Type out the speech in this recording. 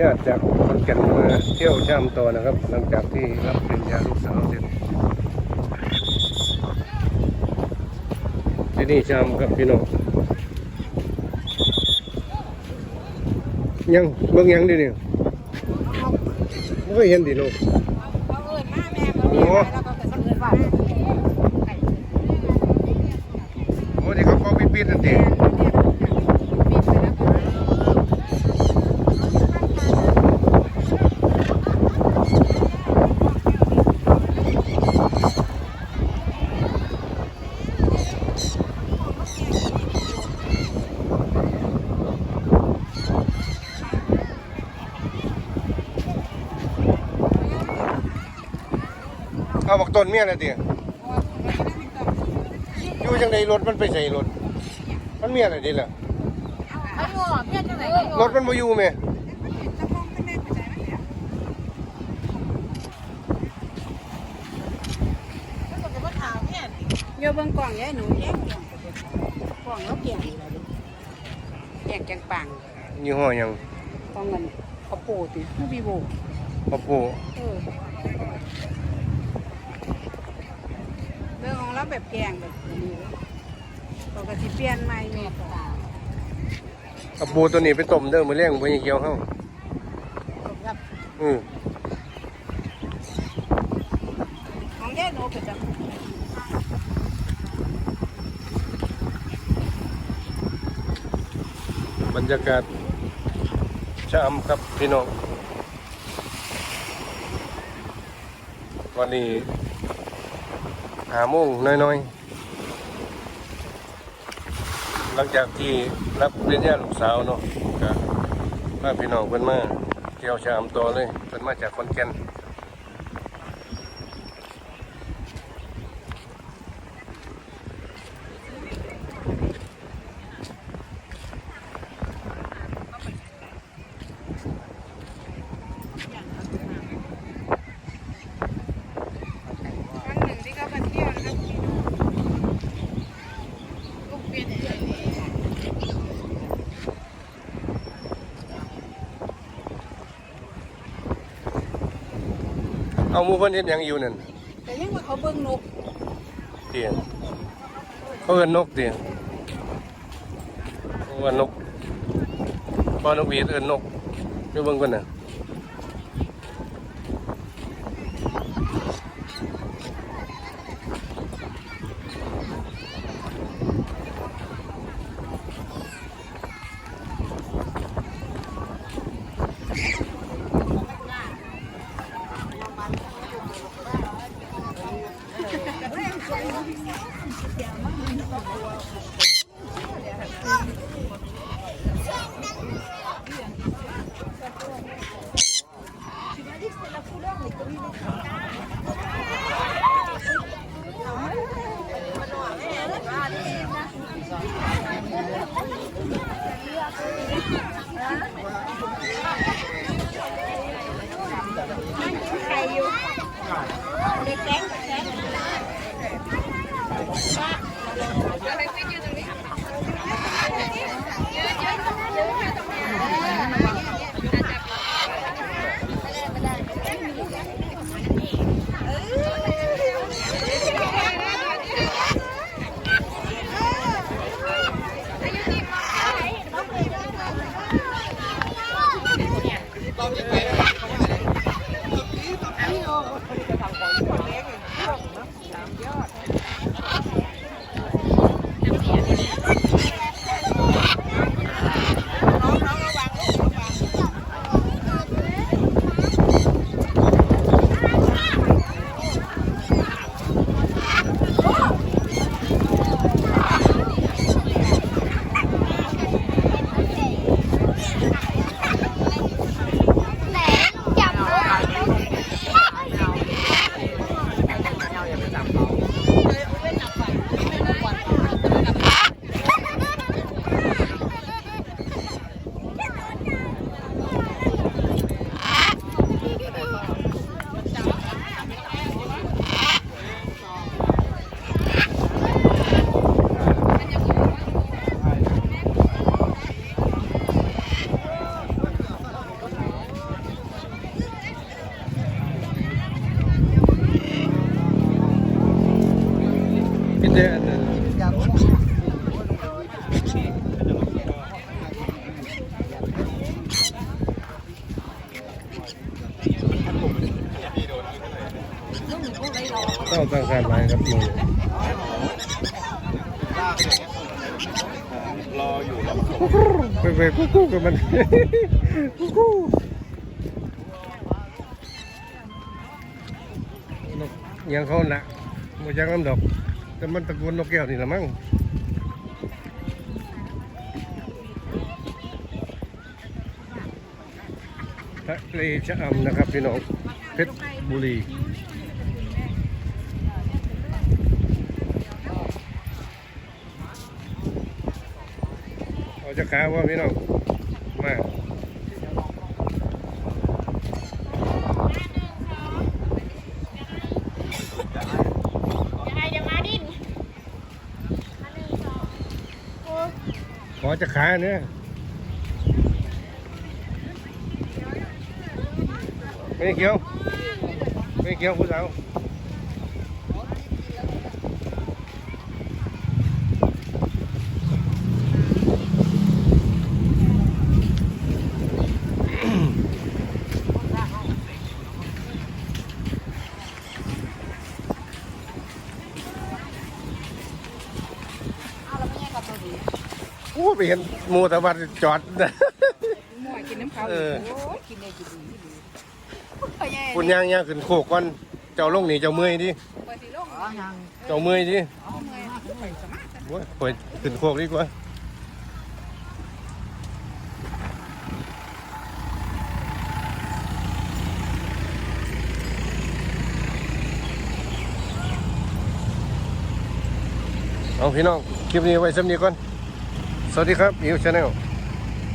ญาติจากขอนแก่นมาเที่ยวชามต่อนะครับ หลังจากที่รับปริญญาลูกสาวเสร็จที่นี่ชามครับพี่น้องยังเบิ่งยังดิเนี่ยไม่เคยเห็นดิลูกเขาเอิญมาแม่เขาเรียกแล้วก็จะเอิญว่าโอ้ที่เขาเขาปิดๆนั่นดิ เอาบอกต้นเมียอะไรดิอยู่จังใดรถมันไปใส่รถ มันมีอะไรดิล่ะเขาอยู่เมียจังไหนเขาอยู่รถมันมาอยู่ไหมโยเบิ่งกล่องยายหนูแย่งกล่องแล้วเกี่ยงแย่งจังปังยี่ห้อหยังกล่องเงินเขาปูติมูบีโบปะปูเออเรื่องของเราแบบแกงแบบนี้ปกติเปลี่ยนใหม่แม่ตาปะปูตัวนี้ไปต้มเด้อมือเลี้ยงบ่ยังเกี่ยวเฮาผมกับอือของยายหนูก็จะบรรยากาศชามครับพี่น้องวันนี้ หาโมงน้อยๆ หลังจากที่รับปริญญาลูกสาวเนาะก็พาพี่น้องเพิ่นมาเที่ยวชามต่อเลยเพิ่นมาจากคอนแก่น ครั้งหนึ่งที่เขามาเที่ยวนะครับลูกเปลี่ยนใจเลย เอาหมู่เพิ่นเฮ็ดหยังอยู่นั่นแต่ยังว่าเขาเบิ่งนกเตียงเขาเอิ้นนกเตียงเขาเอิ้นนกบ่นกหวีดเอิ้นนกเดี๋ยวเบิ่งก่อนน่ะ 量的 mình. ต้องตั้งการหมายครับมึงรออยู่รอไปไปกูกูกับมันกูกูนกยังเขาหนักมันยังน้ำดอกแต่มันตะโกนนกแก้วนี่ละมั้งทะเลชะอำนะครับพี่น้องเพชรบุรีเอา จะขาว่าพี่น้องมายังไงจะมาดิ้นขอจะขาเนี่ยไม่เกี่ยวไม่เกี่ยวผู้สาว เอาแล้วไม่แย่กับตัวดี โอ้ ไปเห็นหมูตะวันจอดนะมั่วกินน้ำเขาเออโอ้ยกินได้กินดีดีไปแย่คุณย่างย่างขึ้นโคกก่อนเจ้าลงนี่เจ้าเมื่อยดิไปสิลงเจ้าเมื่อยดิเอาเมื่อยไปสมาธิโอ้ยไปขึ้นโคกดีกว่าเอาพี่น้องคลิปนี้ไว้สำนีก่อน สวัสดีครับอิวชาแนล